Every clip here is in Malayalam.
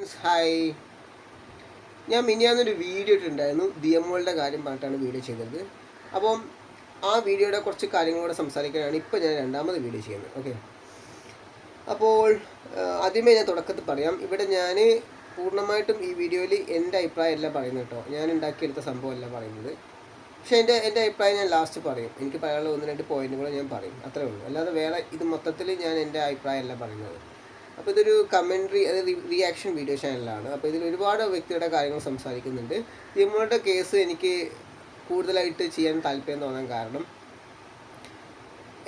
ഹായ് ഞാൻ മിനിയാന്നൊരു വീഡിയോ ഇട്ടിട്ടുണ്ടായിരുന്നു. ദിയമോളുടെ കാര്യം പറഞ്ഞിട്ടാണ് വീഡിയോ ചെയ്തത്. അപ്പം ആ വീഡിയോയുടെ കുറച്ച് കാര്യങ്ങളോടെ സംസാരിക്കാനാണ് ഇപ്പോൾ ഞാൻ രണ്ടാമത് വീഡിയോ ചെയ്യുന്നത്. ഓക്കെ അപ്പോൾ ആദ്യമേ ഞാൻ തുടക്കത്തിൽ പറയാം. ഇവിടെ ഞാൻ പൂർണമായിട്ടും ഈ വീഡിയോയിൽ എന്റെ അഭിപ്രായം അല്ല പറയുന്നത് കേട്ടോ. ഞാൻ ഉണ്ടാക്കിയെടുത്ത സംഭവമല്ല പറയുന്നത്. പക്ഷേ എന്റെ എന്റെ അഭിപ്രായം ഞാൻ ലാസ്റ്റ് പറയും. എനിക്ക് പറയാനുള്ള ഒന്ന് രണ്ട് പോയിന്റുകൾ ഞാൻ പറയും. അത്രേ ഉള്ളൂ. അല്ലാതെ വേറെ ഇത് മൊത്തത്തിൽ ഞാൻ എന്റെ അഭിപ്രായം അല്ല പറയുന്നത്. അപ്പോൾ ഇതൊരു കമൻട്രി അതായത് റിയാക്ഷൻ വീഡിയോ ചാനലാണ് അപ്പോൾ ഇതിൽ ഒരുപാട് വ്യക്തിയുടെ കാര്യങ്ങൾ സംസാരിക്കുന്നുണ്ട്. നമ്മളുടെ കേസ് എനിക്ക് കൂടുതലായിട്ട് ചെയ്യാൻ താല്പര്യം തോന്നാൻ കാരണം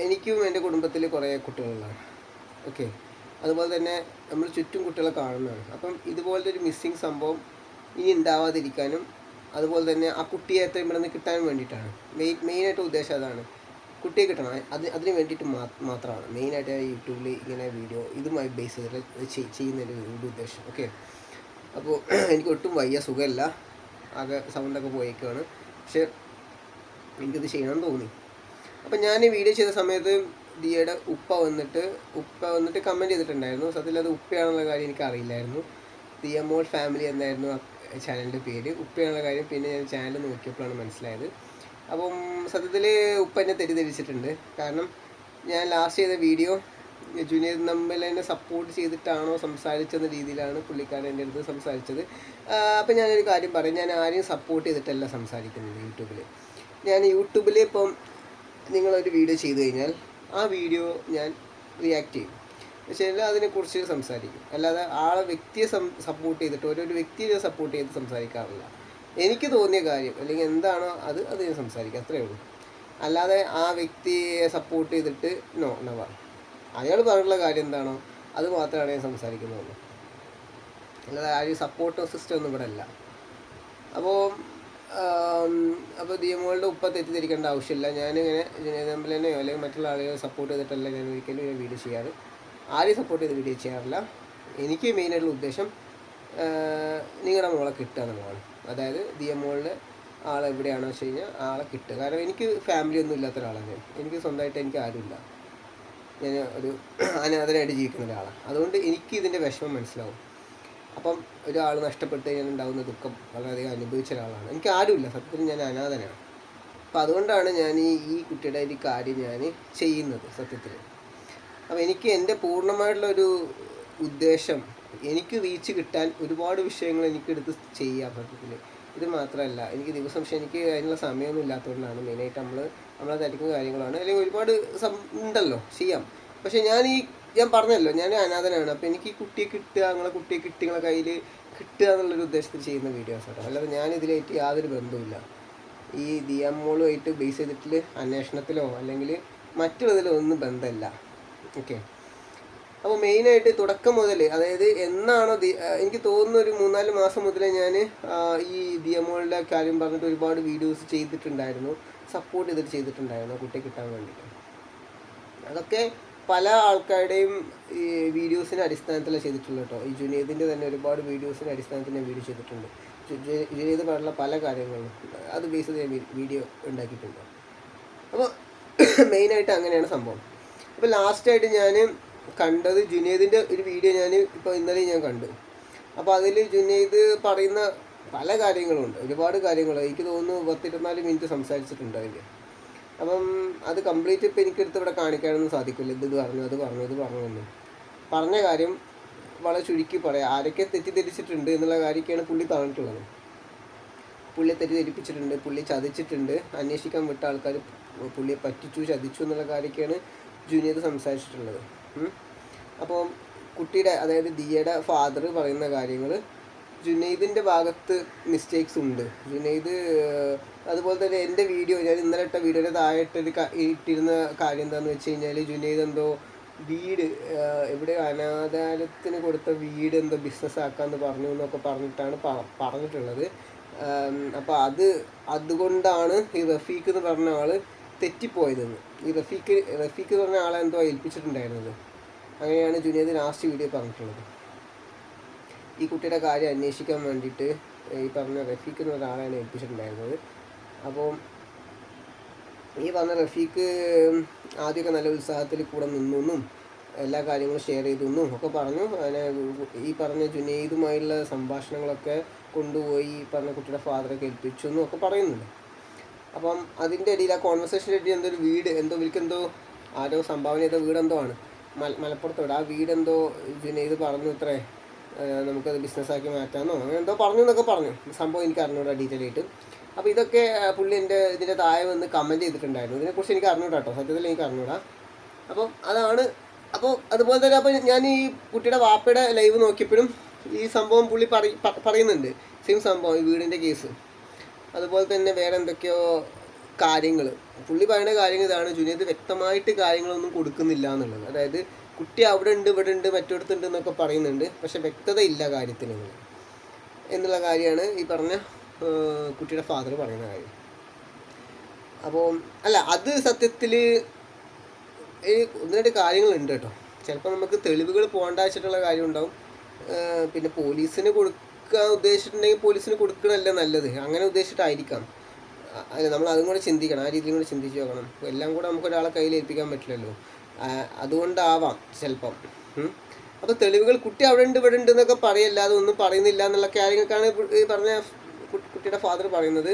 എനിക്കും എന്റെ കുടുംബത്തിൽ കുറേ കുട്ടികളുള്ളതാണ്. ഓക്കെ അതുപോലെ തന്നെ നമ്മൾ ചുറ്റും കുട്ടികളെ കാണുന്നതാണ്. അപ്പം ഇതുപോലത്തെ ഒരു മിസ്സിങ് സംഭവം ഇനി ഉണ്ടാവാതിരിക്കാനും അതുപോലെ തന്നെ ആ കുട്ടിയെ എത്രയും പെട്ടെന്ന് കിട്ടാൻ വേണ്ടിയിട്ടാണ്. മെയിൻ മെയിനായിട്ട് ഉദ്ദേശം അതാണ്. കുട്ടിയെ കിട്ടണം അത് അതിന് വേണ്ടിയിട്ട് മാത്രമാണ്. മെയിനായിട്ട് യൂട്യൂബിൽ ഇങ്ങനെ വീഡിയോ ഇതുമായി ബേസ് ചെയ്തിട്ട് ചെയ്- ചെയ്യുന്നതിന്റെ ഒരു ഉദ്ദേശം. ഓക്കെ അപ്പോൾ എനിക്ക് ഒട്ടും വയ്യ സുഖമല്ല. ആകെ സൗണ്ടൊക്കെ പോയേക്കാണ് പക്ഷേ എനിക്കത് ചെയ്യണമെന്ന് തോന്നി. അപ്പം ഞാൻ ഈ വീഡിയോ ചെയ്ത സമയത്ത് ദിയയുടെ ഉപ്പ വന്നിട്ട് ഉപ്പ വന്നിട്ട് കമന്റ് ചെയ്തിട്ടുണ്ടായിരുന്നു. സത്യത്തിൽ അത് ഉപ്പയാണെന്നുള്ള കാര്യം എനിക്ക് അറിയില്ലായിരുന്നു. ദിയ മോൾ ഫാമിലി എന്നായിരുന്നു ചാനലിന്റെ പേര്. ഉപ്പയാണെന്നുള്ള കാര്യം പിന്നെ ഞാൻ ചാനൽ നോക്കിയപ്പോഴാണ് മനസ്സിലായത്. അപ്പം സത്യത്തിൽ ഉപ്പ എന്നെ തെറ്റിദ്ധരിച്ചിട്ടുണ്ട്. കാരണം ഞാൻ ലാസ്റ്റ് ചെയ്ത വീഡിയോ ജൂനിയർ നമ്പലിനെ സപ്പോർട്ട് ചെയ്തിട്ടാണോ സംസാരിച്ചെന്ന രീതിയിലാണ് പുള്ളിക്കാരൻ എന്റെ അടുത്ത് സംസാരിച്ചത്. അപ്പം ഞാനൊരു കാര്യം പറയും. ഞാൻ ആരെയും സപ്പോർട്ട് ചെയ്തിട്ടല്ല സംസാരിക്കുന്നത് യൂട്യൂബിൽ. ഞാൻ യൂട്യൂബിൽ ഇപ്പം നിങ്ങളൊരു വീഡിയോ ചെയ്തു കഴിഞ്ഞാൽ ആ വീഡിയോ ഞാൻ റിയാക്ട് ചെയ്യും. പക്ഷേ അതിനെക്കുറിച്ച് സംസാരിക്കും. അല്ലാതെ ആളെ വ്യക്തിയെ സപ്പോർട്ട് ചെയ്തിട്ട് ഓരോരു വ്യക്തിയെ സപ്പോർട്ട് ചെയ്ത് സംസാരിക്കാറില്ല. എനിക്ക് തോന്നിയ കാര്യം അല്ലെങ്കിൽ എന്താണോ അത് അത് ഞാൻ സംസാരിക്കാം അത്രയേ ഉള്ളൂ. അല്ലാതെ ആ വ്യക്തിയെ സപ്പോർട്ട് ചെയ്തിട്ട് നോ നവ അയാൾ പറഞ്ഞിട്ടുള്ള കാര്യം എന്താണോ അത് മാത്രമാണ് ഞാൻ സംസാരിക്കുന്നുള്ളൂ അല്ലാതെ ആ ഒരു സപ്പോർട്ടോ സിസ്റ്റം ഒന്നും ഇവിടെ അല്ല. അപ്പോൾ അപ്പോൾ ദിയമോളുടെ ഉപ്പ തെറ്റിദ്ധരിക്കേണ്ട ആവശ്യമില്ല. ഞാനിങ്ങനെ ജനതമ്പലനെയോ അല്ലെങ്കിൽ മറ്റുള്ള ആളുകളെ സപ്പോർട്ട് ചെയ്തിട്ടല്ല ഞാൻ ഒരിക്കലും ഞാൻ വീഡിയോ ചെയ്യാറ്. ആരെയും സപ്പോർട്ട് ചെയ്ത് വീഡിയോ ചെയ്യാറില്ല. എനിക്ക് മെയിനായിട്ടുള്ള ഉദ്ദേശം നിങ്ങളുടെ മോളെ കിട്ടുക എന്നുള്ളതാണ് അതായത് ദിയ മോളിലെ ആൾ എവിടെയാണെന്ന് വെച്ച് കഴിഞ്ഞാൽ ആളെ കിട്ടുക. കാരണം എനിക്ക് ഫാമിലി ഒന്നും ഇല്ലാത്ത ഒരാളാണ് ഞാൻ. എനിക്ക് സ്വന്തമായിട്ട് എനിക്ക് ആരുമില്ല. ഞാൻ ഒരു അനാഥനായിട്ട് ജീവിക്കുന്ന ഒരാളാണ്. അതുകൊണ്ട് എനിക്ക് ഇതിന്റെ വിഷമം മനസ്സിലാവും. അപ്പം ഒരാൾ നഷ്ടപ്പെട്ട് കഴിഞ്ഞാൽ ഉണ്ടാകുന്ന ദുഃഖം വളരെയധികം അനുഭവിച്ച ഒരാളാണ്. എനിക്ക് ആരുമില്ല. സത്യത്തിൽ ഞാൻ അനാഥനാണ്. അപ്പം അതുകൊണ്ടാണ് ഞാൻ ഈ ഈ കുട്ടിയുടെ ഒരു കാര്യം ഞാൻ ചെയ്യുന്നത് സത്യത്തിൽ അപ്പം എനിക്ക് എന്റെ പൂർണമായിട്ടുള്ളൊരു ഉദ്ദേശം എനിക്ക് റീച്ച് കിട്ടാൻ ഒരുപാട് വിഷയങ്ങൾ എനിക്ക് എടുത്ത് ചെയ്യാം പറ്റത്തില്ല? ഇത് മാത്രമല്ല എനിക്ക് ദിവസം പക്ഷേ എനിക്ക് അതിനുള്ള സമയമൊന്നും ഇല്ലാത്തതുകൊണ്ടാണ് മെയിനായിട്ട് നമ്മൾ നമ്മളെ തിരക്കുന്ന കാര്യങ്ങളാണ്. അല്ലെങ്കിൽ ഒരുപാട് ഉണ്ടല്ലോ ചെയ്യാം. പക്ഷേ ഞാൻ ഈ ഞാൻ പറഞ്ഞല്ലോ ഞാൻ അനാഥനാണ്. അപ്പോൾ എനിക്ക് ഈ കുട്ടിയെ കിട്ടുക നിങ്ങളെ കുട്ടിയെ കിട്ടി നിങ്ങളെ കയ്യിൽ കിട്ടുക എന്നുള്ളൊരു ഉദ്ദേശത്തിൽ ചെയ്യുന്ന വീഡിയോസാണ് അല്ലാതെ ഞാൻ ഇതിലായിട്ട് യാതൊരു ബന്ധവുമില്ല. ഈ ദിയാമോളുമായിട്ട് ബേസ് ചെയ്തിട്ട് അന്വേഷണത്തിലോ അല്ലെങ്കിൽ മറ്റുള്ളതിലോ ഒന്നും ബന്ധമില്ല. ഓക്കെ അപ്പോൾ മെയിനായിട്ട് തുടക്കം മുതൽ അതായത് എന്നാണോ എനിക്ക് തോന്നുന്ന ഒരു മൂന്നാൽ മാസം മുതലേ ഞാൻ ഈ ദിയമോളുടെ കാര്യം പറഞ്ഞിട്ട് ഒരുപാട് വീഡിയോസ് ചെയ്തിട്ടുണ്ടായിരുന്നു. സപ്പോർട്ട് ചെയ്തിട്ട് ചെയ്തിട്ടുണ്ടായിരുന്നു കുട്ടി കിട്ടാൻ വേണ്ടിയിട്ട് അതൊക്കെ പല ആൾക്കാരുടെയും ഈ വീഡിയോസിന്റെ അടിസ്ഥാനത്തിലാണ് ചെയ്തിട്ടുള്ളത് കേട്ടോ ഈ ജുനീദിന്റെ തന്നെ ഒരുപാട് വീഡിയോസിന്റെ അടിസ്ഥാനത്തിൽ ഞാൻ വീഡിയോ ചെയ്തിട്ടുണ്ട്. ജുനീദ് പറഞ്ഞ പല കാര്യങ്ങളും അത് ബേസ് ചെയ്ത് വീഡിയോ ഉണ്ടാക്കിയിട്ടുണ്ട്. അപ്പോൾ മെയിനായിട്ട് അങ്ങനെയാണ് സംഭവം. അപ്പോൾ ലാസ്റ്റായിട്ട് ഞാൻ കണ്ടത് ജുനൈദിന്റെ ഒരു വീഡിയോ ഞാൻ ഇപ്പോൾ ഇന്നലെ ഞാൻ കണ്ടു. അപ്പോൾ അതിൽ ജുനൈദ് പറയുന്ന പല കാര്യങ്ങളുണ്ട്. ഒരുപാട് കാര്യങ്ങൾ എനിക്ക് തോന്നുന്നു പത്തിരുപത്തിനാല് മിനിറ്റ് സംസാരിച്ചിട്ടുണ്ട് അതിൽ അപ്പം അത് കംപ്ലീറ്റ് ഇപ്പോൾ എനിക്കെടുത്ത് ഇവിടെ കാണിക്കാനൊന്നും സാധിക്കില്ല. ഇത് പറഞ്ഞു അത് പറഞ്ഞു ഇത് പറഞ്ഞു എന്ന്. പറഞ്ഞ കാര്യം വളരെ ചുരുക്കി പറയാം. ആരൊക്കെ തെറ്റിദ്ധരിച്ചിട്ടുണ്ട് എന്നുള്ള കാര്യമൊക്കെയാണ് പുള്ളി പറഞ്ഞിട്ടുള്ളത്. പുള്ളിയെ തെറ്റിദ്ധരിപ്പിച്ചിട്ടുണ്ട് പുള്ളി ചതിച്ചിട്ടുണ്ട് അന്വേഷിക്കാൻ വിട്ട ആൾക്കാർ പുള്ളിയെ പറ്റിച്ചു ചതിച്ചു എന്നുള്ള കാര്യമൊക്കെയാണ് ജൂനിയർ സംസാരിച്ചിട്ടുള്ളത്. അപ്പോൾ കുട്ടിയുടെ അതായത് ദിയയുടെ ഫാദർ പറയുന്ന കാര്യങ്ങൾ ജുനൈദിന്റെ ഭാഗത്ത് മിസ്റ്റേക്സ് ഉണ്ട്. ജുനൈദ് അതുപോലെ തന്നെ എന്റെ വീഡിയോ ഞാൻ ഇന്നലെ ഇട്ട വീഡിയോയുടെ താഴെട്ടൊരു ഇട്ടിരുന്ന കാര്യം എന്താണെന്ന് വെച്ച് കഴിഞ്ഞാൽ ജുനൈദ് എന്തോ വീട് ഇവിടെ അനാഥാലയത്തിന് കൊടുത്ത വീട് എന്തോ ബിസിനസ് ആക്കാമെന്ന് പറഞ്ഞു എന്നൊക്കെ പറഞ്ഞിട്ടാണ് പറഞ്ഞിട്ടുള്ളത്. അപ്പോൾ അത് അതുകൊണ്ടാണ് ഈ റഫീഖ് എന്ന് പറഞ്ഞ ആൾ തെറ്റിപ്പോയതെന്ന്. ഈ റഫീഖ് റഫീഖ് എന്ന് പറഞ്ഞ ആളെ എന്തോ ഏൽപ്പിച്ചിട്ടുണ്ടായിരുന്നത്. അങ്ങനെയാണ് ജുനീദ് ലാസ്റ്റ് വീഡിയോ പറഞ്ഞിട്ടുള്ളത്. ഈ കുട്ടിയുടെ കാര്യം അന്വേഷിക്കാൻ വേണ്ടിയിട്ട് ഈ പറഞ്ഞ റഫീഖ് എന്ന ഒരാളാണ് ഏൽപ്പിച്ചിട്ടുണ്ടായിരുന്നത്. അപ്പോൾ ഈ പറഞ്ഞ റഫീഖ് ആദ്യമൊക്കെ നല്ല ഉത്സാഹത്തിൽ കൂടെ നിന്നെന്നും എല്ലാ കാര്യങ്ങളും ഷെയർ ചെയ്തു എന്നും ഒക്കെ പറഞ്ഞു. അങ്ങനെ ഈ പറഞ്ഞ ജുനൈദുമായുള്ള സംഭാഷണങ്ങളൊക്കെ കൊണ്ടുപോയി ഈ പറഞ്ഞ കുട്ടിയുടെ ഫാദറെ കേൾപ്പിച്ചു എന്നും ഒക്കെ പറയുന്നുണ്ട്. അപ്പം അതിന്റെ ഇടയിൽ ആ കോൺവെർസേഷന്റെ ഇടയിൽ എന്തോ ഒരു വീട് എന്തോ ഇവർക്കെന്തോ ആരോ സംഭാവന ചെയ്ത വീടെന്തോ ആണ്. മല മലപ്പുറത്തോട്. ആ വീടെന്തോ ജുനൈദ് പറഞ്ഞു ഇത്രേ. നമുക്കത് ബിസിനസ്സാക്കി മാറ്റാമെന്നോ അങ്ങനെ എന്തോ പറഞ്ഞു എന്നൊക്കെ പറഞ്ഞു. സംഭവം എനിക്ക് അറിഞ്ഞൂടാ ഡീറ്റെയിൽ ആയിട്ട്. അപ്പോൾ ഇതൊക്കെ പുള്ളി എന്റെ ഇതിന്റെ താഴെ വന്ന് കമന്റ് ചെയ്തിട്ടുണ്ടായിരുന്നു. ഇതിനെക്കുറിച്ച് എനിക്ക് അറിഞ്ഞൂടാ കേട്ടോ സത്യത്തിൽ എനിക്ക് അറിഞ്ഞൂടാ. അപ്പം അതാണ്. അപ്പോൾ അതുപോലെ തന്നെ അപ്പോൾ ഞാൻ ഈ കുട്ടിയുടെ വാപ്പയുടെ ലൈവ് നോക്കിയപ്പോഴും ഈ സംഭവം പുള്ളി പറ- പറയുന്നുണ്ട്. സെയിം സംഭവം ഈ വീടിന്റെ കേസ് അതുപോലെ തന്നെ വേറെ എന്തൊക്കെയോ കാര്യങ്ങൾ പുള്ളി പറയുന്ന കാര്യങ്ങൾ ഇതാണ് ജുനീദ് വ്യക്തമായിട്ട് കാര്യങ്ങളൊന്നും കൊടുക്കുന്നില്ല എന്നുള്ളത്. അതായത് കുട്ടി അവിടെ ഉണ്ട് ഇവിടെ ഉണ്ട് മറ്റൊടത്തുണ്ട് എന്നൊക്കെ പറയുന്നുണ്ട് പക്ഷെ വ്യക്തത ഇല്ല കാര്യത്തിന് എന്നുള്ള കാര്യമാണ് ഈ പറഞ്ഞ കുട്ടിയുടെ ഫാദർ പറയുന്ന കാര്യം. അപ്പോൾ അല്ല അത് സത്യത്തിൽ ഒന്ന് രണ്ട് കാര്യങ്ങളുണ്ട് കേട്ടോ. ചിലപ്പോൾ നമുക്ക് തെളിവുകൾ പോകേണ്ട വെച്ചിട്ടുള്ള കാര്യം ഉണ്ടാവും പിന്നെ പോലീസിന് കൊടുക്കാൻ ഉദ്ദേശിച്ചിട്ടുണ്ടെങ്കിൽ പോലീസിന് കൊടുക്കണമല്ല നല്ലത്. അങ്ങനെ ഉദ്ദേശിച്ചിട്ടായിരിക്കാം. നമ്മൾ അതും കൂടെ ചിന്തിക്കണം ആ രീതിയിലും കൂടെ ചിന്തിച്ച് നോക്കണം. എല്ലാം കൂടെ നമുക്ക് ഒരാളെ കയ്യിൽ ഏൽപ്പിക്കാൻ പറ്റില്ലല്ലോ. അതുകൊണ്ടാവാം ചിലപ്പം. അപ്പോൾ തെളിവുകൾ കുട്ടി അവിടെ ഉണ്ട് ഇവിടെ ഉണ്ട് എന്നൊക്കെ പറയല്ലാതെ ഒന്നും പറയുന്നില്ല എന്നുള്ള കാര്യങ്ങൾക്കാണ് ഈ പറഞ്ഞ കുട്ടിയുടെ ഫാദർ പറയുന്നത്.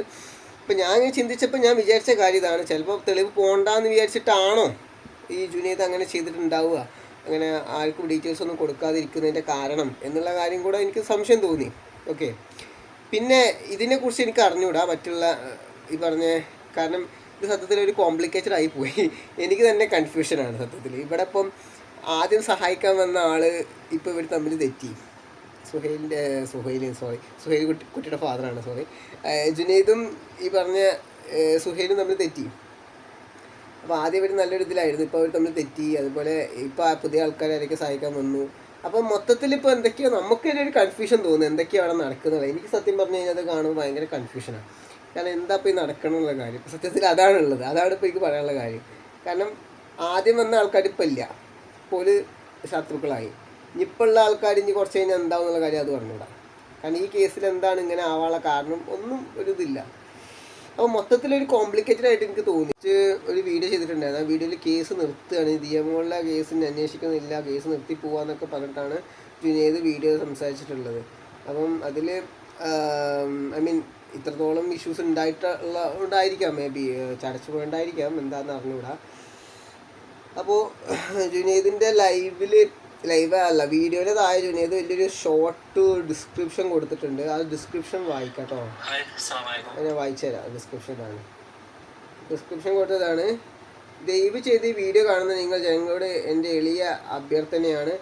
ഇപ്പം ഞാൻ ചിന്തിച്ചപ്പോൾ ഞാൻ വിചാരിച്ച കാര്യം ഇതാണ്. ചിലപ്പോൾ തെളിവ് പോകണ്ടെന്ന് വിചാരിച്ചിട്ടാണോ ഈ ജുനീത് അങ്ങനെ ചെയ്തിട്ടുണ്ടാവുക? അങ്ങനെ ആർക്കും ഡീറ്റെയിൽസ് ഒന്നും കൊടുക്കാതിരിക്കുന്നതിന്റെ കാരണം എന്നുള്ള കാര്യം കൂടെ എനിക്ക് സംശയം തോന്നി. ഓക്കെ പിന്നെ ഇതിനെക്കുറിച്ച് എനിക്ക് അറിഞ്ഞുകൂടാ മറ്റുള്ള ഈ പറഞ്ഞ കാരണം ഇത് സത്യത്തിൽ ഒരു കോംപ്ലിക്കേറ്റഡ് ആയി പോയി. എനിക്ക് തന്നെ കൺഫ്യൂഷനാണ് സത്യത്തിൽ. ഇവിടെ ഇപ്പം ആദ്യം സഹായിക്കാൻ വന്ന ആൾ ഇപ്പോൾ ഇവർ തമ്മിൽ തെറ്റി. സുഹൈലിന്റെ സുഹൈലിൻ സോറി സുഹൈൽ കുട്ടി കുട്ടിയുടെ ഫാദറാണ് സോറി ജുനൈദും ഈ പറഞ്ഞ സുഹൈലും തമ്മിൽ തെറ്റി. അപ്പോൾ ആദ്യം ഇവർ നല്ലൊരു ഇതിലായിരുന്നു. ഇപ്പോൾ അവർ തമ്മിൽ തെറ്റി. അതുപോലെ ഇപ്പോൾ പുതിയ ആൾക്കാരെയൊക്കെ സഹായിക്കാൻ വന്നു. അപ്പോൾ മൊത്തത്തിൽ ഇപ്പോൾ എന്തൊക്കെയോ നമുക്കൊരു കൺഫ്യൂഷൻ തോന്നുന്നു. എന്തൊക്കെയാണ് നടക്കുന്നത് എനിക്ക് സത്യം പറഞ്ഞു കഴിഞ്ഞാൽ അത് കാണുമ്പോൾ ഭയങ്കര കൺഫ്യൂഷനാണ് കാരണം എന്താ ഇപ്പോൾ ഈ നടക്കണമെന്നുള്ള കാര്യം? സത്യത്തിൽ അതാണുള്ളത്. അതാണ് ഇപ്പോൾ എനിക്ക് പറയാനുള്ള കാര്യം. കാരണം ആദ്യം വന്ന ആൾക്കാർ ഇപ്പം ഇല്ല. ഒരു ശത്രുക്കളായി. ഇനിയിപ്പോൾ ഉള്ള ആൾക്കാർ ഇനി കുറച്ച് കഴിഞ്ഞാൽ എന്താണെന്നുള്ള കാര്യം അത് പറഞ്ഞുകൂടാ കാരണം ഈ കേസിൽ എന്താണ് ഇങ്ങനെ ആവാനുള്ള കാരണം ഒന്നും ഒരു ഇതില്ല. അപ്പോൾ മൊത്തത്തിലൊരു കോംപ്ലിക്കേറ്റഡ് ആയിട്ട് എനിക്ക് തോന്നി. ഒരു വീഡിയോ ചെയ്തിട്ടുണ്ടായിരുന്നു. ആ വീഡിയോയിൽ കേസ് നിർത്തുകയാണ്. ദിയമോളിലെ കേസിന് അന്വേഷിക്കുന്നില്ല. കേസ് നിർത്തി പോവാന്നൊക്കെ പറഞ്ഞിട്ടാണ് ജുനേത് വീഡിയോ സംസാരിച്ചിട്ടുള്ളത്. അപ്പം അതിൽ ഐ മീൻ ഇത്രത്തോളം ഇഷ്യൂസ് ഉണ്ടായിട്ടുള്ള ഉണ്ടായിരിക്കാം. മേ ബി ചടച്ചു പോയിണ്ടായിരിക്കാം എന്താണെന്ന് അറിഞ്ഞുകൂടാ അപ്പോൾ ജുനീദിന്റെ ലൈവിൽ ലൈവ് അല്ല വീഡിയോയുടെ താഴെ ജുനേദ് വലിയൊരു ഷോർട്ട് ഡിസ്ക്രിപ്ഷൻ കൊടുത്തിട്ടുണ്ട്. ആ ഡിസ്ക്രിപ്ഷൻ വായിക്കാട്ടോ. ഞാൻ വായിച്ചു തരാം. ഡിസ്ക്രിപ്ഷൻ ഇതാണ് ഡിസ്ക്രിപ്ഷൻ കൊടുത്തതാണ്. ദയവ് ചെയ്ത് ഈ വീഡിയോ കാണുന്ന നിങ്ങൾ ജനങ്ങളോട് എന്റെ എളിയ അഭ്യർത്ഥനയാണ്.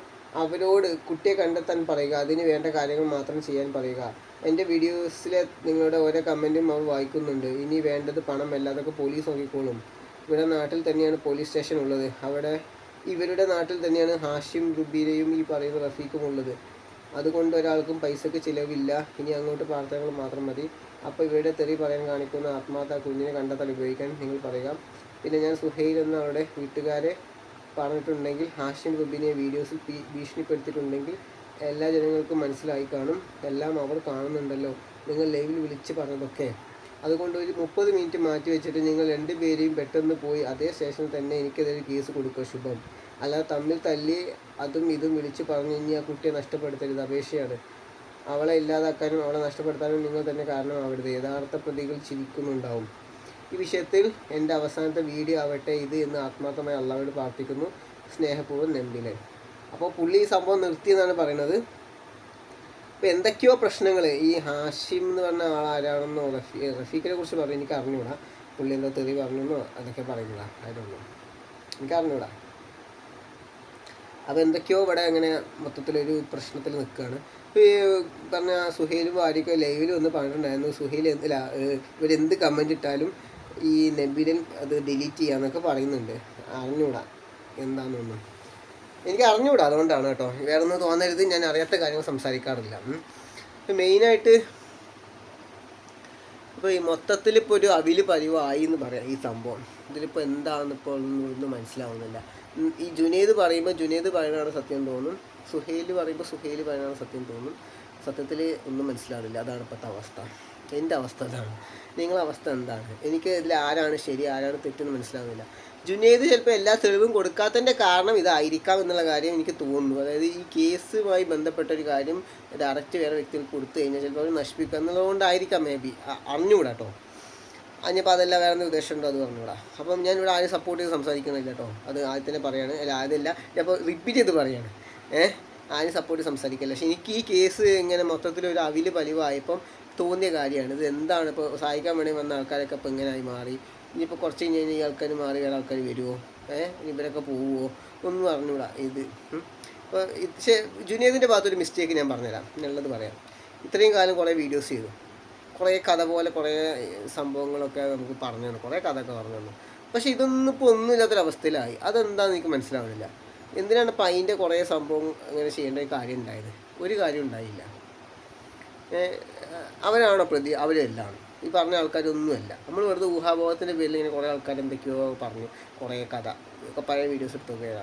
അവരോട് കുട്ടിയെ കണ്ടെത്താൻ പറയുക അതിന് വേണ്ട കാര്യങ്ങൾ മാത്രം ചെയ്യാൻ പറയുക. എന്റെ വീഡിയോസിലെ നിങ്ങളുടെ ഓരോ കമന്റും അവർ വായിക്കുന്നുണ്ട്. ഇനി വേണ്ടത് പണം അല്ലാതൊക്കെ പോലീസ് നോക്കിക്കോളും. ഇവിടെ നാട്ടിൽ തന്നെയാണ് പോലീസ് സ്റ്റേഷൻ ഉള്ളത്. അവിടെ ഇവരുടെ നാട്ടിൽ തന്നെയാണ് ഹാഷിം റുബീരയും ഈ പറയുന്ന റഫീഖും ഉള്ളത്. അതുകൊണ്ട് ഒരാൾക്കും പൈസക്ക് ചിലവില്ല. ഇനി അങ്ങോട്ട് പ്രാർത്ഥനകൾ മാത്രം മതി. അപ്പോൾ ഇവരുടെ തെറി പറയാൻ കാണിക്കുന്ന ആത്മാർത്ഥ കുഞ്ഞിനെ കണ്ടെത്താൻ ഉപയോഗിക്കാൻ നിങ്ങൾ പറയുക. പിന്നെ ഞാൻ സുഹൈൽ എന്ന അവരുടെ വീട്ടുകാരെ പറഞ്ഞിട്ടുണ്ടെങ്കിൽ ഹാഷിം റുബിനെ വീഡിയോസിൽ ഭീഷണിപ്പെടുത്തിയിട്ടുണ്ടെങ്കിൽ എല്ലാ ജനങ്ങൾക്കും മനസ്സിലായി കാണും. എല്ലാം അവർ കാണുന്നുണ്ടല്ലോ. നിങ്ങൾ ലൈവിൽ വിളിച്ച് പറഞ്ഞതൊക്കെ. അതുകൊണ്ട് ഒരു മുപ്പത് മിനിറ്റ് മാറ്റി വെച്ചിട്ട് നിങ്ങൾ രണ്ടുപേരെയും പെട്ടെന്ന് പോയി അതേ സ്റ്റേഷനിൽ തന്നെ എനിക്കെതിരെ കേസ് കൊടുക്കുക ശുഭം. അല്ലാതെ തമ്മിൽ തല്ലി അതും ഇതും വിളിച്ച് പറഞ്ഞു ഇനി ആ കുട്ടിയെ നഷ്ടപ്പെടുത്തരുത്. അപേക്ഷയാണ്. അവളെ ഇല്ലാതാക്കാനും അവളെ നഷ്ടപ്പെടുത്താനും നിങ്ങൾ തന്നെ കാരണമാവരുത്. യഥാർത്ഥ പ്രതികൾ ചിരിക്കുന്നുണ്ടാവും. ഈ വിഷയത്തിൽ എന്റെ അവസാനത്തെ വീഡിയോ ആവട്ടെ. ഇത് എന്ന് ആത്മാർത്ഥമായി അള്ളാഹോട് പ്രാർത്ഥിക്കുന്നു. സ്നേഹപൂർവം നെമ്പിലെ അപ്പോൾ പുള്ളി ഈ സംഭവം നിർത്തിയെന്നാണ് പറയുന്നത്. അപ്പോൾ എന്തൊക്കെയോ പ്രശ്നങ്ങൾ. ഈ ഹാഷിം എന്ന് പറഞ്ഞ ആൾ ആരാണെന്നോ റഫീ റഫീഖിനെ കുറിച്ച് പറഞ്ഞു എനിക്ക് അറിഞ്ഞൂടാ. പുള്ളി എന്താ തെറി പറഞ്ഞെന്നോ അതൊക്കെ പറയുന്നതാ. ആയിരുന്നു എനിക്ക് അറിഞ്ഞൂടാ. അപ്പോൾ എന്തൊക്കെയോ ഇവിടെ അങ്ങനെ മൊത്തത്തിലൊരു പ്രശ്നത്തിൽ നിൽക്കുകയാണ്. ഇപ്പോൾ ഈ പറഞ്ഞ സുഹേലും ആരൊക്കെ ലൈവിൽ ഒന്ന് പറഞ്ഞിട്ടുണ്ടായിരുന്നു. സുഹേൽ എന്തില്ല ഇവരെന്ത് കമന്റ് ഇട്ടാലും ഈ നബിലൻ അത് ഡിലീറ്റ് ചെയ്യാന്നൊക്കെ പറയുന്നുണ്ട്. അറിഞ്ഞൂടാ. എന്താണെന്നൊന്നും എനിക്ക് അറിഞ്ഞൂടാ അതുകൊണ്ടാണ് കേട്ടോ. വേറെ ഒന്നും തോന്നരുത്. ഞാൻ അറിയാത്ത കാര്യങ്ങൾ സംസാരിക്കാറില്ല. മെയിനായിട്ട് ഇപ്പോൾ ഈ മൊത്തത്തിൽ ഇപ്പോൾ ഒരു അവിൽ പരിവായി എന്ന് പറയാം ഈ സംഭവം. ഇതിലിപ്പോൾ എന്താണെന്ന് ഇപ്പോൾ ഒന്നും മനസ്സിലാവുന്നില്ല. ഈ ജുനേദ് പറയുമ്പോൾ ജുനേദ് പറയുന്നതാണ് സത്യം തോന്നും. സുഹേൽ പറയുമ്പോൾ സുഹേൽ പറയുന്നതാണ് സത്യം തോന്നും. സത്യത്തിൽ ഒന്നും മനസ്സിലാവില്ല അതാണ് ഇപ്പോഴത്തെ അവസ്ഥ. എന്റെ അവസ്ഥ അതാണ്. നിങ്ങളെ അവസ്ഥ എന്താണ്? എനിക്ക് ഇതിൽ ആരാണ് ശരി ആരാണ് തെറ്റെന്ന് മനസ്സിലാവുന്നില്ല. ജുനൈദ് ചിലപ്പോൾ എല്ലാ തെളിവും കൊടുക്കാത്തതിന്റെ കാരണം ഇതായിരിക്കാം എന്നുള്ള കാര്യം എനിക്ക് തോന്നുന്നു. അതായത് ഈ കേസുമായി ബന്ധപ്പെട്ട ഒരു കാര്യം ഡയറക്റ്റ് വേറെ വ്യക്തികൾ കൊടുത്തു കഴിഞ്ഞാൽ ചിലപ്പോൾ അവർ നശിപ്പിക്കുക എന്നുള്ളതുകൊണ്ടായിരിക്കാം മേ ബി അറിഞ്ഞുകൂടാ കേട്ടോ അതിനിപ്പോൾ അതല്ല വേറെ എന്തെങ്കിലും ഉദ്ദേശം ഉണ്ടോ അത് പറഞ്ഞുകൂടാ. അപ്പം ഞാൻ ഇവിടെ ആരും സപ്പോർട്ട് ചെയ്ത് സംസാരിക്കുന്നില്ല കേട്ടോ അത് ആദ്യം തന്നെ പറയാണ്. അല്ല അതല്ല ഞാനിപ്പോൾ റിപ്പീറ്റ് ചെയ്ത് പറയാണ്. ഏഹ് ആരും സപ്പോർട്ട് സംസാരിക്കില്ല. പക്ഷേ എനിക്ക് ഈ കേസ് ഇങ്ങനെ മൊത്തത്തിൽ ഒരു അവിൽ പലിവായപ്പം തോന്നിയ കാര്യമാണ്. ഇത് എന്താണ് ഇപ്പോൾ സഹായിക്കാൻ വേണ്ടി വന്ന ആൾക്കാരൊക്കെ ഇപ്പോൾ ഇങ്ങനെയായി മാറി. ഇനിയിപ്പോൾ കുറച്ച് കഴിഞ്ഞ് കഴിഞ്ഞാൽ ഈ ആൾക്കാർ മാറി വേറെ ആൾക്കാർ വരുമോ ഏഹ് ഇവരൊക്കെ പോവുമോ ഒന്നും അറിഞ്ഞൂടാ ഇത്. അപ്പോൾ പക്ഷേ ജുനീദിന്റെ ഭാഗത്തൊരു മിസ്റ്റേക്ക് ഞാൻ പറഞ്ഞുതരാം. എന്നുള്ളത് പറയാം. ഇത്രയും കാലം കുറേ വീഡിയോസ് ചെയ്തു. കുറേ കഥ പോലെ കുറേ സംഭവങ്ങളൊക്കെ നമുക്ക് പറഞ്ഞു തന്നു. കുറേ കഥയൊക്കെ പറഞ്ഞു തന്നു. പക്ഷേ ഇതൊന്നും ഇപ്പോൾ ഒന്നുമില്ലാത്തൊരവസ്ഥയിലായി അതെന്താണെന്ന് എനിക്ക് മനസ്സിലാവുന്നില്ല. എന്തിനാണ് ഇപ്പം അതിന്റെ കുറേ സംഭവം അങ്ങനെ ചെയ്യേണ്ട കാര്യം ഉണ്ടായത്? ഒരു കാര്യം ഉണ്ടായില്ല. ഏ, അവരാണോ പ്രതി? അവരെല്ലാം ഈ പറഞ്ഞ ആൾക്കാരൊന്നുമല്ല. നമ്മൾ വെറുതെ ഊഹാഭോഗത്തിന്റെ പേരിൽ ഇങ്ങനെ കുറേ ആൾക്കാർ എന്തൊക്കെയോ പറഞ്ഞു. കുറേ കഥ. ഒക്കെ പഴയ വീഡിയോസ് എടുത്ത്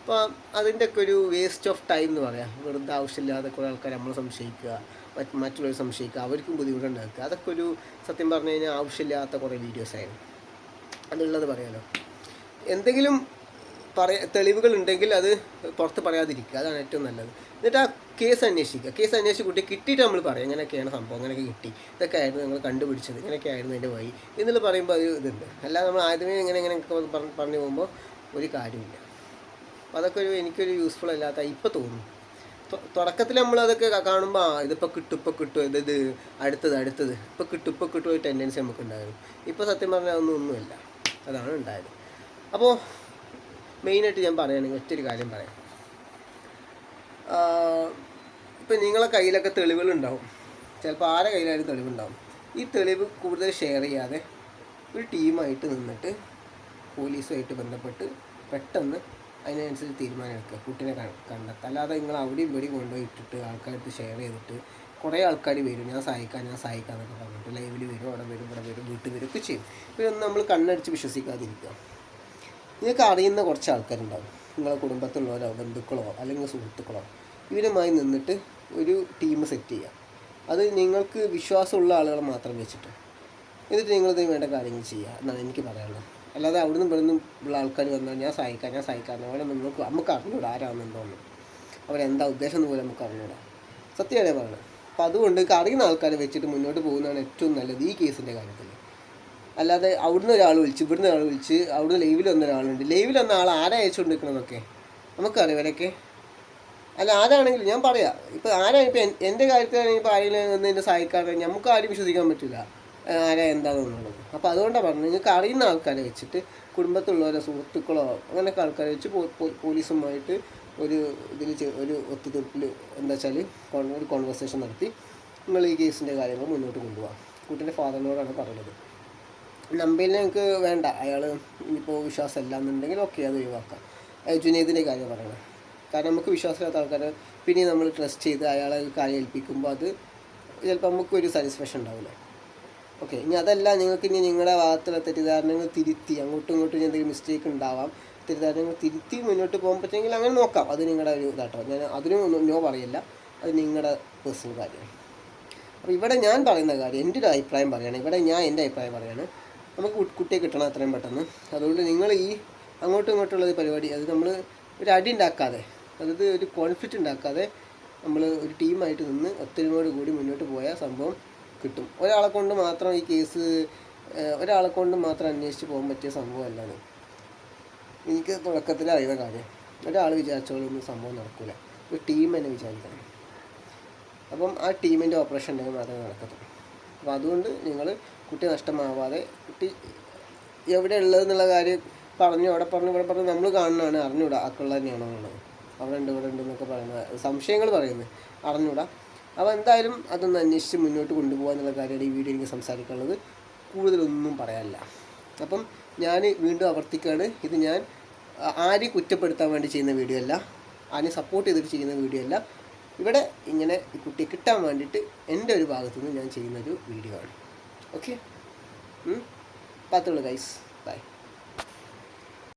അപ്പോൾ അതിന്റെയൊക്കെ ഒരു വേസ്റ്റ് ഓഫ് ടൈം എന്ന് പറയാം. വെറുതെ ആവശ്യമില്ലാതെ കുറേ ആൾക്കാർ നമ്മൾ സംശയിക്കുക മറ്റ് മറ്റുള്ളവർ സംശയിക്കുക അവർക്കും ബുദ്ധിമുട്ടുണ്ടാക്കുക. അതൊക്കെ ഒരു സത്യം പറഞ്ഞു കഴിഞ്ഞാൽ ആവശ്യമില്ലാത്ത കുറേ വീഡിയോസായിരുന്നു അതുള്ളത് പറയാലോ. എന്തെങ്കിലും പറയ തെളിവുകൾ ഉണ്ടെങ്കിൽ അത് പുറത്ത് പറയാതിരിക്കുക. അതാണ് ഏറ്റവും നല്ലത്. എന്നിട്ട് ആ കേസ് അന്വേഷിക്കുക. കേസ് അന്വേഷിച്ച് കുട്ടി കിട്ടിയിട്ട് നമ്മൾ പറയും ഇങ്ങനെയൊക്കെയാണ് സംഭവം ഇങ്ങനെയൊക്കെ കിട്ടി. ഇതൊക്കെ ആയിരുന്നു നിങ്ങൾ കണ്ടുപിടിച്ചത് ഇങ്ങനെയൊക്കെ ആയിരുന്നു എന്റെ വഴി. എന്നുള്ള പറയുമ്പോൾ അത് ഇതുണ്ട്. അല്ലാതെ നമ്മൾ ആദ്യമേ ഇങ്ങനെ ഇങ്ങനെ പറഞ്ഞ് പറഞ്ഞു പോകുമ്പോൾ ഒരു കാര്യമില്ല അപ്പോൾ അതൊക്കെ ഒരു എനിക്കൊരു യൂസ്ഫുൾ അല്ലാത്ത ഇപ്പം തോന്നും. തുടക്കത്തിൽ നമ്മൾ അതൊക്കെ കാണുമ്പോൾ ആ ഇതിപ്പോൾ കിട്ടും ഇപ്പോൾ കിട്ടും ഇത് ഇത് അടുത്തത് അടുത്തത്. ഇപ്പോൾ കിട്ടും ഇപ്പോൾ കിട്ടും ഒരു ടെൻഡൻസി നമുക്ക് ഉണ്ടായിരുന്നു ഇപ്പോൾ സത്യം പറഞ്ഞാൽ ഒന്നും ഒന്നുമില്ല. അതാണ് ഉണ്ടായത്. അപ്പോൾ മെയിനായിട്ട് ഞാൻ പറയുകയാണെങ്കിൽ ഒറ്റൊരു കാര്യം പറയാം. ഇപ്പം നിങ്ങളെ കയ്യിലൊക്കെ തെളിവുകളുണ്ടാവും. ചിലപ്പോൾ ആരെ കയ്യിലായാലും തെളിവുണ്ടാവും. ഈ തെളിവ് കൂടുതൽ ഷെയർ ചെയ്യാതെ ഒരു ടീമായിട്ട് നിന്നിട്ട് പോലീസുമായിട്ട് ബന്ധപ്പെട്ട് പെട്ടെന്ന് അതിനനുസരിച്ച് തീരുമാനം എടുക്കുക കുട്ടീനെ കണ്ടെത്തുക അല്ലാതെ നിങ്ങൾ അവിടെയും ഇവിടെയും കൊണ്ടുപോയി ഇട്ടിട്ട് ആൾക്കാർക്ക് ഷെയർ ചെയ്തിട്ട് കുറേ ആൾക്കാർ വരും. ഞാൻ സഹായിക്കാം ഞാൻ സഹായിക്കാം എന്നൊക്കെ പറഞ്ഞിട്ട് ലൈവിൽ വരും അവിടെ വരും ഇവിടെ വരും വീട്ടിൽ വരും ഒക്കെ ചെയ്യും. ഇവരൊന്നും നമ്മൾ കണ്ണടിച്ച് വിശ്വസിക്കാതിരിക്കുക. നിങ്ങൾക്ക് അറിയുന്ന കുറച്ച് ആൾക്കാരുണ്ടാവും. നിങ്ങളെ കുടുംബത്തിലുള്ളവരോ ബന്ധുക്കളോ അല്ലെങ്കിൽ സുഹൃത്തുക്കളോ. ഇവരുമായി നിന്നിട്ട് ഒരു ടീം സെറ്റ് ചെയ്യുക അത് നിങ്ങൾക്ക് വിശ്വാസമുള്ള ആളുകൾ മാത്രം വെച്ചിട്ട്. എന്നിട്ട് നിങ്ങളിതിന് വേണ്ട കാര്യങ്ങൾ ചെയ്യുക എന്നാണ് എനിക്ക് പറയാനുള്ളത്. അല്ലാതെ അവിടുന്ന് നിന്നും ഉള്ള ആൾക്കാർ വന്നാൽ ഞാൻ സഹായിക്കാം ഞാൻ സഹായിക്കാം അവിടെ നമുക്ക് നമുക്ക് അറിഞ്ഞൂടാ ആരാണെന്നുണ്ടോന്ന് അവരെന്താ ഉദ്ദേശം എന്ന് പോലും നമുക്ക് അറിഞ്ഞൂടാ. സത്യമാണ് പറയുന്നത് അപ്പോൾ അതുകൊണ്ട് അറിയുന്ന ആൾക്കാരെ വെച്ചിട്ട് മുന്നോട്ട് പോകുന്നതാണ് ഏറ്റവും നല്ലത് ഈ കേസിന്റെ കാര്യത്തിൽ. അല്ലാതെ അവിടുന്ന് ഒരാൾ വിളിച്ച് ഇവിടുന്ന് ഒരാൾ വിളിച്ച് അവിടുന്ന് ലൈവിൽ വന്ന ഒരാളുണ്ട്. ലൈവിൽ വന്ന ആൾ ആരാ അയച്ചുകൊണ്ട് നിൽക്കണമെന്നൊക്കെ നമുക്കറിയാം ഇവരൊക്കെ. അല്ല ആരാണെങ്കിലും ഞാൻ പറയാം. ഇപ്പം ആരാ ഇപ്പം എൻ- എന്റെ കാര്യത്തിലാണെങ്കിൽ ഇപ്പോൾ ആരെങ്കിലും വന്ന് എന്നെ നമുക്ക് ആരും വിശ്വസിക്കാൻ പറ്റില്ല ആരാ എന്താണെന്നുള്ളത് അപ്പോൾ അതുകൊണ്ടാണ് പറഞ്ഞത്. നിങ്ങൾക്ക് അറിയുന്ന ആൾക്കാരെ വെച്ചിട്ട് കുടുംബത്തിലുള്ളവരോ സുഹൃത്തുക്കളോ അങ്ങനെയൊക്കെ ആൾക്കാരെ വെച്ച് പോലീസുമായിട്ട് ഒരു ഇതിൽ ഒരു ഒത്തുതീർപ്പിൽ എന്താ വെച്ചാൽ ഒരു കോൺവെർസേഷൻ നടത്തി നിങ്ങൾ ഈ കേസിന്റെ കാര്യങ്ങൾ മുന്നോട്ട് കൊണ്ടുപോകാം കുട്ടീന്റെ ഫാദറിനോടാണ് പറഞ്ഞത്. നമ്പയിൽ എനിക്ക് വേണ്ട. അയാൾ ഇപ്പോൾ വിശ്വാസമല്ല എന്നുണ്ടെങ്കിൽ ഓക്കെ അത് ഒഴിവാക്കാം. ജുനീദിന്റെ കാര്യം പറയണം. കാരണം നമുക്ക് വിശ്വാസമില്ലാത്ത ആൾക്കാരെ പിന്നെ നമ്മൾ ട്രസ്റ്റ് ചെയ്ത് അയാളെ ഒരു കാര്യം ഏൽപ്പിക്കുമ്പോൾ അത് ചിലപ്പോൾ നമുക്കൊരു സാറ്റിസ്ഫാക്ഷൻ ഉണ്ടാവില്ല. ഓക്കെ ഇനി അതല്ല നിങ്ങൾക്ക് ഇനി നിങ്ങളുടെ ഭാഗത്തുള്ള തെറ്റിദ്ധാരണകൾ തിരുത്തി അങ്ങോട്ടും ഇങ്ങോട്ടും ഇനി എന്തെങ്കിലും മിസ്റ്റേക്ക് ഉണ്ടാവാം തെറ്റിദ്ധാരണകൾ തിരുത്തി മുന്നോട്ട് പോകാൻ പറ്റുമെങ്കിൽ അങ്ങനെ നോക്കാം. അത് നിങ്ങളുടെ ഒരു ഇതാട്ടോ. ഞാൻ അതിനും നോ പറയില്ല. അത് നിങ്ങളുടെ പേഴ്സണൽ കാര്യമാണ് അപ്പോൾ ഇവിടെ ഞാൻ പറയുന്ന കാര്യം എന്റെ ഒരു അഭിപ്രായം പറയുകയാണ് ഇവിടെ ഞാൻ എന്റെ അഭിപ്രായം പറയുകയാണ് നമുക്ക് കുട്ടിയെ കിട്ടണം അത്രയും പെട്ടെന്ന്. അതുകൊണ്ട് നിങ്ങൾ ഈ അങ്ങോട്ടും ഇങ്ങോട്ടുള്ള പരിപാടി അത് നമ്മൾ ഒരു അടി ഉണ്ടാക്കാതെ അതായത് ഒരു കോൺഫ്ലിക്റ്റ് ഉണ്ടാക്കാതെ നമ്മൾ ഒരു ടീമായിട്ട് നിന്ന് ഒത്തൊരുമയോട് കൂടി മുന്നോട്ട് പോയാൽ സംഭവം കിട്ടും. ഒരാളെ കൊണ്ട് മാത്രം ഈ കേസ് ഒരാളെ കൊണ്ട് മാത്രം അന്വേഷിച്ച് പോകാൻ പറ്റിയ സംഭവമല്ലാണ് എനിക്ക് തുടക്കത്തിൽ അറിയുന്ന കാര്യം ഒരാൾ വിചാരിച്ചോളൊന്നും സംഭവം നടക്കില്ല ഒരു ടീം തന്നെ വിചാരിക്കണം. അപ്പം ആ ടീമിന്റെ ഓപ്പറേഷൻ ഉണ്ടെങ്കിൽ മാത്രമേ നടക്കത്തുള്ളൂ. അപ്പോൾ അതുകൊണ്ട് നിങ്ങൾ കുട്ടി നഷ്ടമാവാതെ കുട്ടി എവിടെ ഉള്ളതെന്നുള്ള കാര്യം പറഞ്ഞു അവിടെ പറഞ്ഞു ഇവിടെ പറഞ്ഞു നമ്മൾ കാണുന്നതാണ് അറിഞ്ഞൂടാ ആക്കുള്ള തന്നെയാണോ എന്നുള്ളത് അവിടെ ഉണ്ട് ഇവിടെ ഉണ്ട് എന്നൊക്കെ പറയുന്നത്. സംശയങ്ങൾ പറയുന്നത്. അറിഞ്ഞൂടാ. അപ്പോൾ എന്തായാലും അതൊന്ന് അന്വേഷിച്ച് മുന്നോട്ട് കൊണ്ടുപോകുക എന്നുള്ള കാര്യമാണ് ഈ വീഡിയോ എനിക്ക് സംസാരിക്കാനുള്ളത്. കൂടുതലൊന്നും പറയാനില്ല. അപ്പം ഞാൻ വീണ്ടും ആവർത്തിക്കുകയാണ്. ഇത് ഞാൻ ആരെയും കുറ്റപ്പെടുത്താൻ വേണ്ടി ചെയ്യുന്ന വീഡിയോ അല്ല. ആരെയും സപ്പോർട്ട് ചെയ്തിട്ട് ചെയ്യുന്ന വീഡിയോ അല്ല. ഇവിടെ ഇങ്ങനെ കുട്ടിയെ കിട്ടാൻ വേണ്ടിയിട്ട് എന്റെ ഒരു ഭാഗത്തു നിന്ന് ഞാൻ ചെയ്യുന്നൊരു വീഡിയോ ആണ്. Okay പത്തുള്ളൂ guys bye